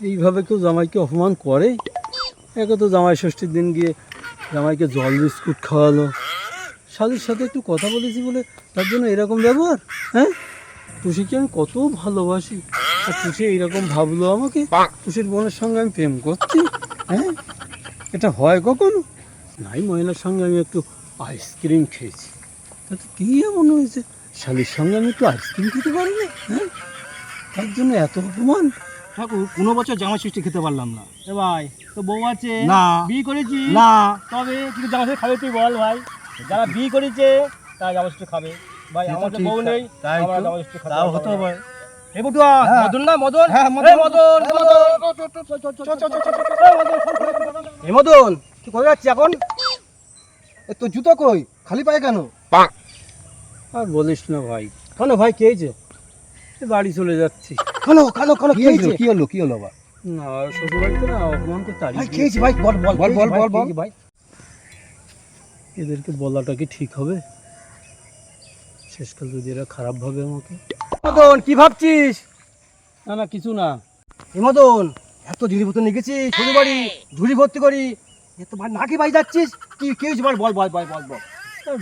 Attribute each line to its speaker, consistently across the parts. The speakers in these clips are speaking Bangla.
Speaker 1: এইভাবে কেউ জামাইকে অপমান করে একে তো জামাই ষষ্ঠীর দিন গিয়ে জামাইকে জল বিস্কুট খাওয়ালো। শালির সাথে একটু কথা বলেছি বলে তার জন্য এরকম ব্যবহার? হ্যাঁ? টুসিকে আমি কত ভালোবাসি। আর টুসি এইরকম ভাবলো আমাকে টুসির বোনের সঙ্গে আমি প্রেম করছি। হ্যাঁ? এটা হয় কখনো? নাই মহিলার সঙ্গে আমি একটু আইসক্রিম খেয়েছি। তাতে কী এমন হয়েছে? শালির সঙ্গে আমি একটু আইসক্রিম খেতে পারি না? হ্যাঁ? তার জন্য এত অপমান?
Speaker 2: ঠাকুর কোনো বছর জামাই ষষ্ঠী খেতে পারলাম না এ ভাই তো বউ আছে
Speaker 3: না।
Speaker 2: বিয়ে করেছি
Speaker 3: না
Speaker 2: তবে কিন্তু জামাই ষষ্ঠী খাবে তুই বল ভাই যারা বিয়ে করেছে তারা জামাই ষষ্ঠী খাবে ভাই আমার তো বউ নেই
Speaker 3: তাই
Speaker 2: আমরা জামাই ষষ্ঠী
Speaker 3: তাও হতে হবে
Speaker 2: এ বটুয়া
Speaker 3: হ্যাঁ।
Speaker 2: মদন না মদন
Speaker 3: হ্যাঁ, মদন।
Speaker 2: মদন মদন এ মদন তুই কোথায় যাচ্ছিস এখন
Speaker 3: এ তোর জুতো কই খালি পায়ে কেন
Speaker 1: আর বলিস না ভাই
Speaker 2: কেন ভাই কে
Speaker 1: বাড়ি চলে যাচ্ছি
Speaker 2: কেন কেন কেন
Speaker 3: কি
Speaker 2: কে
Speaker 3: হলো কি হলো কি হলো বা
Speaker 1: না শ্বশুর বাড়িতে না অপমান করে তাড়িয়ে
Speaker 2: ভাই। হয়েছে ভাই বল বল
Speaker 3: বল, বল, বল, বল।
Speaker 2: ভাই
Speaker 1: এদেরকে বলাটা কি ঠিক হবে? শেষকাল যদি এরা খারাপ ভাবে আমাকে।
Speaker 2: মদন কি ভাবছিস?
Speaker 1: না না কিছু না।
Speaker 2: এ মদন এত ঝুড়ি ভর্তি নিয়ে গেছিস শ্বশুর বাড়ি ঝুড়ি ভর্তি করি। এত ভাই নাকি ভাই যাচ্ছিস? কি কে বল বল বল বল বল বল।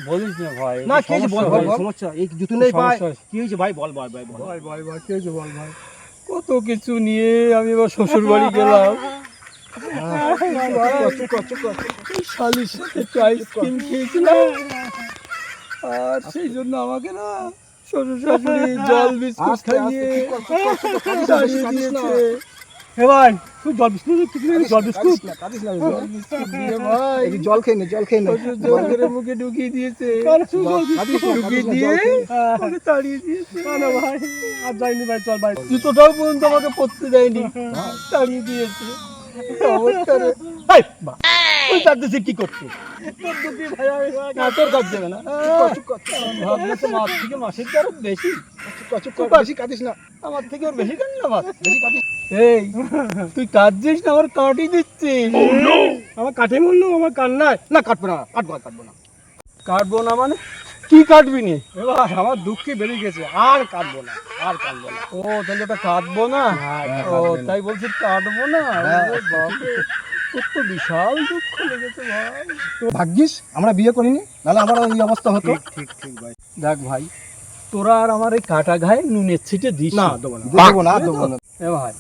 Speaker 1: বলিস না ভাই
Speaker 2: না কি হয়েছে বল বল
Speaker 1: সমস্যা
Speaker 2: এই জুতো নেই ভাই। কি হয়েছে ভাই বল বল ভাই বল।
Speaker 1: ভাই ভাই ভাই কি হয়েছে বল ভাই? কত কিছু নিয়ে আমি এবার শ্বশুর বাড়ি গেলাম এই শালির সাথে একটু আইসক্রিম খেয়েছিলাম আর সেই জন্য আমাকে না শ্বশুর শাশুড়ি জল বিস্কুট খাইয়ে দিয়েছে।
Speaker 2: ভাই তুই জল বিস্কুট কিছু নেই জল বিস্কুট?
Speaker 1: জল দিয়ে
Speaker 3: খেয়ে নে জল খেয়ে নে।
Speaker 1: জল করে মুখে ঢুকিয়ে দিয়েছে। ঢুকিয়ে দিয়ে তাড়িয়ে দিয়েছে।
Speaker 2: না ভাই আর যাইনি ভাই চল ভাই।
Speaker 1: জুতোটাও পর্যন্ত আমাকে পরতে দেয়নি। তাড়িয়ে দিয়েছে। অবস্থা
Speaker 2: ভাই বাহ, তুই তার দেশে কি করছিস
Speaker 1: না তোর কাজ যাবে না। মাস থেকে মাসের দ্বারা বেশি।
Speaker 3: বেশি কাঁদিস না।
Speaker 1: আমার থেকে ওর বেশি কাজ না বেশি কাটিস। এই তুই কাঁদছিস না আমার কাটি দিচ্ছিস।
Speaker 2: আমার কাঠে মূল্য আমার কান নাই না কাটবো না কাটবো না, কাটবো না।
Speaker 1: কাটবো না মানে? কি কাটবি নি?
Speaker 2: এবার আমার দুঃখে বেড়ে গেছে আর কাটবো না আর কাটবো না।
Speaker 1: ও তাহলে ওটা কাটবো না? ও তাই বলছিস কাটবো না। তোর তো বিশাল দুঃখ লেগেছে ভাই।
Speaker 3: ভাগ্যিস আমরা বিয়ে করিনি নাহলে আমার এই অবস্থা হতো।
Speaker 2: ঠিক ঠিক ভাই।
Speaker 1: দেখ ভাই তোরা আর আমার এই কাটা ঘায়ে নুনের ছিটে দিস
Speaker 2: না দেবো না।
Speaker 3: দেবো না দেবো না।
Speaker 1: এ ভাই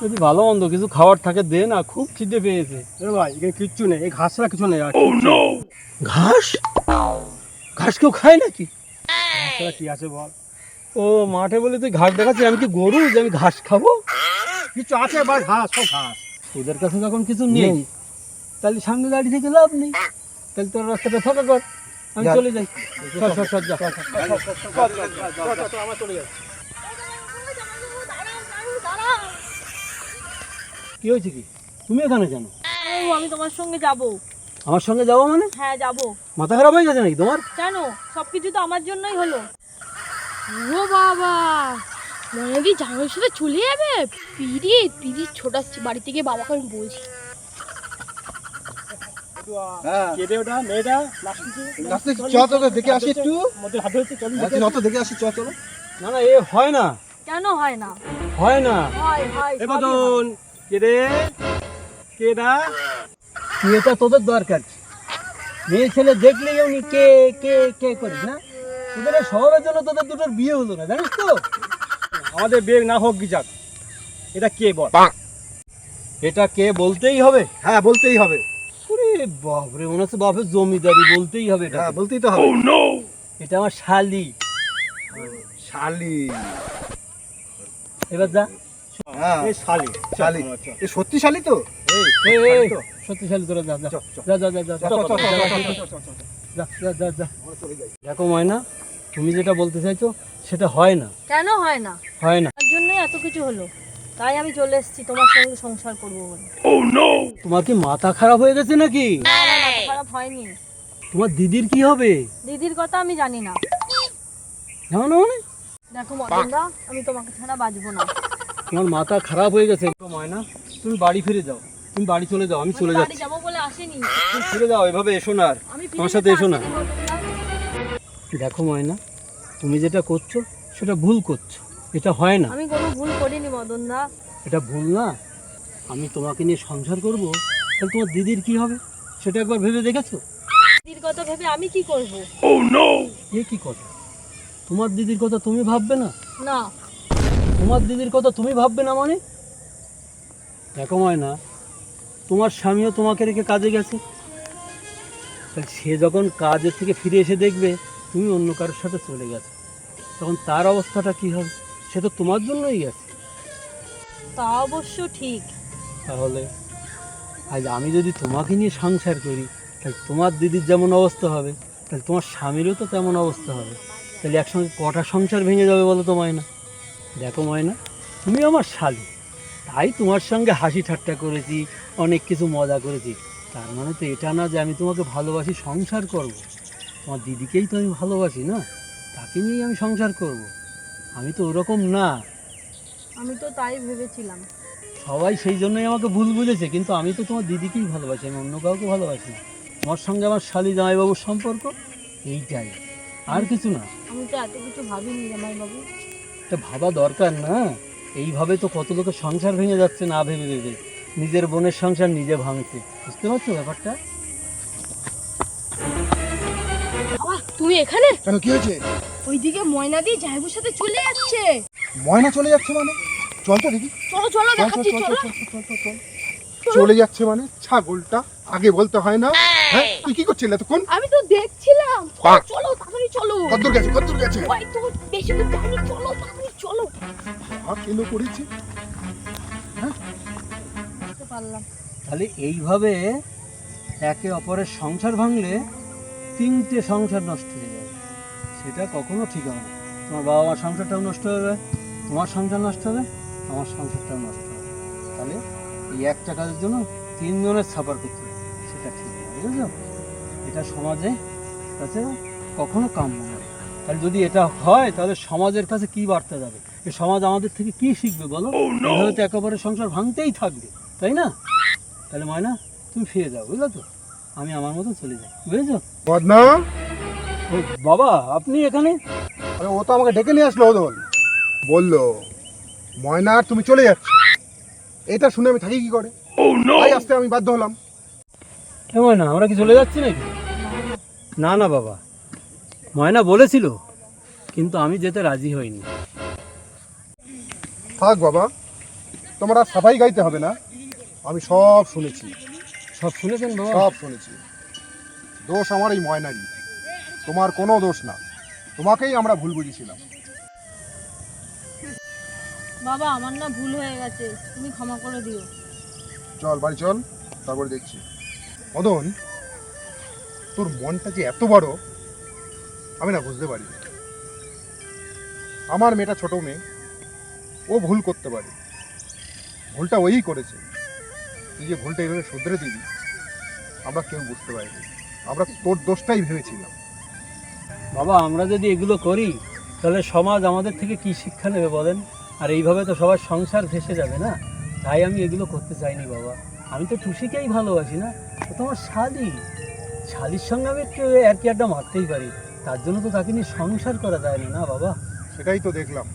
Speaker 1: যদি ভালো মন্দ কিছু খাবার থাকে দে না খুব খিদে পেয়েছে।
Speaker 2: এ ভাই এখানে কিচ্ছু নেই এই ঘাস ছাড়া কিছু নেই আর।
Speaker 1: ঘাস? ঘাস কেউ খায় নাকি?
Speaker 2: ছাড়া কি আছে বল?
Speaker 1: ও মাঠে বলে তুই ঘাস দেখাচ্ছিস আমি কি গরু যে আমি ঘাস খাব?
Speaker 2: কিছু আছে এবার ঘাস সব ঘাস।
Speaker 1: তোদের কাছে যখন কিছু নেই তাহলে সামনে দাঁড়িয়ে থেকে লাভ নেই। তাহলে তোর রাস্তাটা ফাঁকা কর। আমি চলে যাই। সর সর সর যা
Speaker 2: আমার চলে যাচ্ছে
Speaker 1: কি হয়েছে কি? তুমি এখানে কেন?
Speaker 4: আমি তোমার সঙ্গে যাব।
Speaker 1: আমার সঙ্গে যাব মানে?
Speaker 4: হ্যাঁ যাব।
Speaker 1: মাথা খারাপ হয়ে গেছে নাকি তোমার?
Speaker 4: কেন? সবকিছু তো আমার জন্যই হলো। ও বাবা! মনে কি জামাইয়ের সাথে চলে যাবে? পিরিত পিরিত ছোটাচ্ছি বাড়ি থেকে বাবাকে আমি বলছি।
Speaker 2: কেটে ওটা মেয়েটা
Speaker 3: নাচতে চ দেখে আসি একটু।
Speaker 2: মধ্যে হাতে হচ্ছে চল
Speaker 3: আচ্ছা, যত দেখে আসি চ চলো।
Speaker 1: না না এ হয় না।
Speaker 4: কেন হয় না?
Speaker 1: হয় না।
Speaker 4: হয় হয়
Speaker 2: এ
Speaker 4: সবই হয়।
Speaker 2: মদন কেটে কেডা
Speaker 1: এটা তোদের দরকার। মেয়ে ছেলে দেখলেই উনি কে কে কে করিস না? তোদের শহরের জন্য তোদের দুটোর বিয়ে হলো না জানিস তো?
Speaker 2: আমাদের বিয়ে না হোক কি যাক এটা কে বল?
Speaker 1: এটা কে বলতেই হবে?
Speaker 3: হ্যাঁ বলতেই হবে।
Speaker 1: বাপরে মনে হচ্ছে বাপের জমিদারি বলতেই হবে এটা
Speaker 3: হ্যাঁ বলতেই তো হবে
Speaker 1: এটা আমার শালি
Speaker 3: শালি
Speaker 1: এবার যা
Speaker 3: হ্যাঁ
Speaker 2: শালি
Speaker 3: শালি এ সত্যি শালি তো
Speaker 1: এই, এই, সত্যি শালি তোরা যা যা যা যা যা যা
Speaker 3: চ, চ, চ, চ, চ, চ, চ, চ, চ, চ।
Speaker 1: যা যা যা যা দেখো ময়না তুমি যেটা বলতে চাইছো সেটা হয় না
Speaker 4: কেন হয় না
Speaker 1: হয় না
Speaker 4: তার জন্যই এত কিছু হলো তাই আমি চলে এসেছি তোমার সঙ্গে সংসার করব বলে।
Speaker 1: তোমার কি মাথা খারাপ হয়ে গেছে নাকি?
Speaker 4: না না না তো খারাপ হয়নি।
Speaker 1: তোমার দিদির কি হবে?
Speaker 4: দিদির কথা আমি জানি না।
Speaker 1: জানো না মানে?
Speaker 4: দেখো মদনদা আমি তোমাকে ছাড়া বাঁচবো না।
Speaker 1: তোমার মাথা খারাপ হয়ে গেছে ময়না তুমি বাড়ি ফিরে যাও। তুমি বাড়ি চলে যাও আমি চলে যাচ্ছি।
Speaker 4: যাব বলে আসেনি।
Speaker 1: তুমি ফিরে যাও এভাবে এসো না আর। আমার সাথে এসো না। দেখো ময়না তুমি যেটা করছ সেটা ভুল করছ। এটা হয় না।
Speaker 4: আমি কোনো ভুল করিনি মদনদা
Speaker 1: এটা ভুল না। আমি তোমাকে নিয়ে সংসার করব তাহলে তোমার দিদির কি হবে? সেটা একবার ভেবে দেখেছ?
Speaker 4: দিদির কথা ভেবে আমি কি করব?
Speaker 1: ও নো এ কি কথা? তোমার দিদির কথা তুমি ভাববে না?
Speaker 4: না।
Speaker 1: তোমার দিদির কথা তুমি ভাববে না মানে? দেখো না তোমার স্বামীও তোমাকে রেখে কাজে গেছে। তাহলে সে যখন কাজের থেকে ফিরে এসে দেখবে তুমি অন্য কারোর সাথে চলে গেছো। তখন তার অবস্থাটা কি হবে? সে তো তোমার জন্যই গেছে
Speaker 4: তা অবশ্য ঠিক।
Speaker 1: তাহলে আজ আমি যদি তোমাকে নিয়ে সংসার করি তাহলে তোমার দিদির যেমন অবস্থা হবে তাহলে তোমার স্বামীরও তো তেমন অবস্থা হবে। তাহলে একসঙ্গে কটা সংসার ভেঙে যাবে বলো তো ময়না? দেখো ময়না তুমি আমার শালি। তাই তোমার সঙ্গে হাসি ঠাট্টা করেছি অনেক কিছু মজা করেছি। তার মানে তো এটা না যে আমি তোমাকে ভালোবাসি সংসার করব। তোমার দিদিকেই তো আমি ভালোবাসি না? তাকে নিয়েই আমি সংসার করব। আমি তো ওরকম না।
Speaker 4: আমি তো তাই ভেবেছিলাম।
Speaker 1: সবাই সেই জন্যই আমাকে ভুল বুঝেছে কিন্তু আমি তো তোমার দিদিকেই ভালোবাসি আমি অন্য কাউকে ভালোবাসি না। তোমার সঙ্গে আমার শালি জামাইবাবুর সম্পর্ক এইটাই। আর কিছু না।
Speaker 4: আমি তো এত কিছু ভাবিনি জামাইবাবু।
Speaker 1: এটা ভাবা দরকার না। এইভাবে তো কত লোকের সংসার ভেঙে যাচ্ছে না ভেবে ভেবে। নিজের বোনের সংসার নিজে ভাঙছে। বুঝতে পারছ ব্যাপারটা?
Speaker 4: তুমি এখানে?
Speaker 3: কেন কি হয়েছে?
Speaker 4: ওইদিকে ময়না দিয়ে জাহেবুর সাথে চলে যাচ্ছে।
Speaker 3: ময়না চলে যাচ্ছে মানে? চল তো দেখি।
Speaker 4: চলো চলো
Speaker 3: চল চল
Speaker 4: দেখাচ্ছি
Speaker 3: যাচ্ছে মানে? ছাগলটা আগে বলতে হয় না। হ্যাঁ তুই কি করছিস এতক্ষণ?
Speaker 4: আমি তো দেখছিলাম। চলো তাড়াতাড়ি চলো।
Speaker 3: কদ্দূর গেছে কদ্দূর গেছে
Speaker 4: ওই তো বেশি দূর যায়নি। চলো তাড়াতাড়ি চলো।
Speaker 3: আর কেন করেছি?
Speaker 4: বুঝতে পারলাম।
Speaker 1: তাহলে এইভাবে একে অপরের সংসার ভাঙলে তিনটে সংসার নষ্ট হয়ে যাবে। সেটা কখনো ঠিক হবে না। তোমার বাবা মার সংসারটাও নষ্ট হবে তোমার সংসার নষ্ট হবে আমার সংসারটাও নষ্ট হবে। তাহলে এই একটা কাজের জন্য তিনজনের সাফার করতে সেটা ঠিক না বুঝেছ? এটা সমাজে কাছে কখনো কাম্য নয়। তাহলে যদি এটা হয় তাহলে সমাজের কাছে কি বার্তা যাবে? এই সমাজ আমাদের থেকে কি শিখবে বলো? এভাবে তো একেবারে সংসার ভাঙতেই থাকবে তাই না? তাহলে ময়না তুমি ফিরে যাও বুঝলে তো? আমি আমার মতো চলে যাই বুঝেছ? বাবা আপনি এখানে?
Speaker 3: আরে ও তো আমাকে ডেকে নিয়ে আসলো ওদল। বলল ময়না আর তুমি চলে যাচ্ছ। এটা শুনে আমি থাকি কি করে? তাই আসতে আমি বাধ্য হলাম।
Speaker 1: কেমন না আমরা কি চলে যাচ্ছি নাকি? না না বাবা। ময়না বলেছিল কিন্তু আমি যেতে রাজি হইনি।
Speaker 3: থাক বাবা। তোমার আর সাফাই গাইতে হবে না। আমি সব শুনেছি।
Speaker 1: সব শুনেছেন বাবা?
Speaker 3: সব শুনেছি। দোষ আমার এই ময়নারই। তোমার কোনো দোষ না। তোমাকেই আমরা ভুল বুঝেছিলাম।
Speaker 4: বাবা আমার না ভুল হয়ে গেছে। তুমি ক্ষমা করে দিও।
Speaker 3: চল বাড়ি চল তারপরে দেখছি। মদন তোর মনটা যে এত বড় আমি না বুঝতে পারি আমার মেয়েটা ছোট মেয়ে ও ভুল করতে পারে। ভুলটা ওই করেছে। তুই যে ভুলটা এইভাবে শুধরে দিবি আমরা কেউ বুঝতে পারিনি। আমরা তোর দোষটাই ভেবেছিলাম।
Speaker 1: বাবা আমরা যদি এগুলো করি তাহলে সমাজ আমাদের থেকে কি শিক্ষা নেবে বলেন? আর এইভাবে তো সবার সংসার ভেসে যাবে না? তাই আমি এগুলো করতে চাইনি বাবা। আমি তো টুসিকেই ভালোবাসি না ও তো আমার শালি। শালির সঙ্গে আমি একটু আর কি আড্ডা মারতেই পারি। তার জন্য তো তাকে নিয়ে সংসার করা যায় না বাবা?
Speaker 3: সেটাই তো দেখলাম।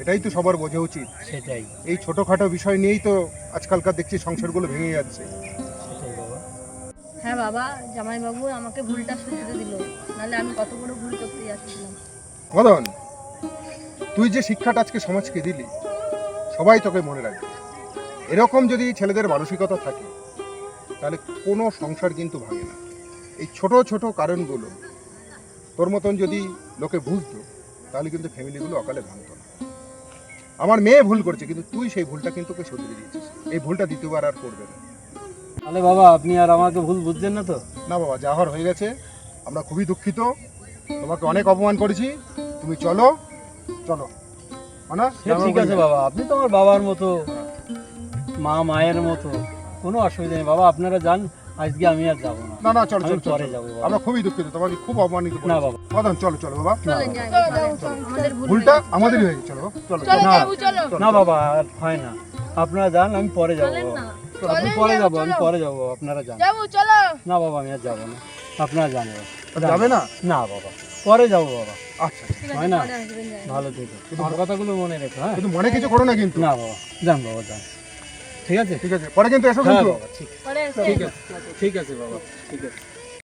Speaker 3: এটাই তো সবার বোঝা উচিত।
Speaker 1: সেটাই।
Speaker 3: এই ছোটোখাটো বিষয় নিয়েই তো আজকালকার দেখছি সংসারগুলো ভেঙে যাচ্ছে।
Speaker 4: হ্যাঁ বাবা, জামাইবাবু আমাকে ভুলটা শুধরে দিল। নাহলে আমি কত বড় ভুল করতে যাচ্ছিলাম
Speaker 3: মদন, তুই যে শিক্ষাটা আজকে সমাজকে দিলি, সবাই তোকে মনে রাখবে। এরকম যদি ছেলেদের মানসিকতা থাকে, তাহলে কোনো সংসার কিন্তু ভাঙে না। এই ছোট ছোট কারণগুলো তোর মতন যদি লোকে বুঝতো, তাহলে কিন্তু ফ্যামিলিগুলো অকালে ভাঙতো না। আমার মেয়ে ভুল করছে, কিন্তু তুই সেই ভুলটা কিন্তু ওকে শুধরে দিয়েছিস। এই ভুলটা দ্বিতীয়বার আর করবে না।
Speaker 1: তাহলে বাবা আপনি আর আমাকে ভুল বুঝছেন না তো?
Speaker 3: না বাবা যা হওয়ার হয়ে গেছে। আমরা খুবই দুঃখিত। তোমাকে অনেক অপমান করেছি। তুমি চলো চলো। মানা
Speaker 1: সে ঠিক আছে বাবা আপনি তো আমার বাবার মতো মা মায়ের মতো। কোনো অসুবিধা নেই বাবা আপনারা যান আজকে আমি আর যাব না।
Speaker 3: না না চলো চলো চলো,
Speaker 1: পরে যাব বাবা।
Speaker 3: আমরা খুবই দুঃখিত তোমাকে খুব অপমানিত
Speaker 1: না বাবা।
Speaker 3: মদন চলো চলো বাবা। ভুলটা আমাদেরই হয়ে চলো চলো চলো।
Speaker 1: না
Speaker 4: চলো।
Speaker 1: না বাবা আর হয় না। আপনারা যান আমি পরে যাব। আপনি পরে যাব আমি পরে যাব আপনারা যান।
Speaker 4: চলো।
Speaker 1: না বাবা আমি আর যাব না। আপনারা যান।
Speaker 3: যাবে না?
Speaker 1: না বাবা পরে যাব বাবা।
Speaker 3: আচ্ছা
Speaker 1: হয় না? ভালো থেকো। আমার কথাগুলো মনে রেখো হ্যাঁ?
Speaker 3: কিন্তু মনে কিছু করো না কিন্তু।
Speaker 1: না বাবা যান বাবা যান। ঠিক আছে?
Speaker 3: ঠিক আছে পরে কিন্তু এসো
Speaker 1: হ্যাঁ
Speaker 3: কিন্তু।
Speaker 1: বাবা ঠিক।
Speaker 4: পরে
Speaker 1: ঠিক আছে ঠিক আছে বাবা ঠিক আছে।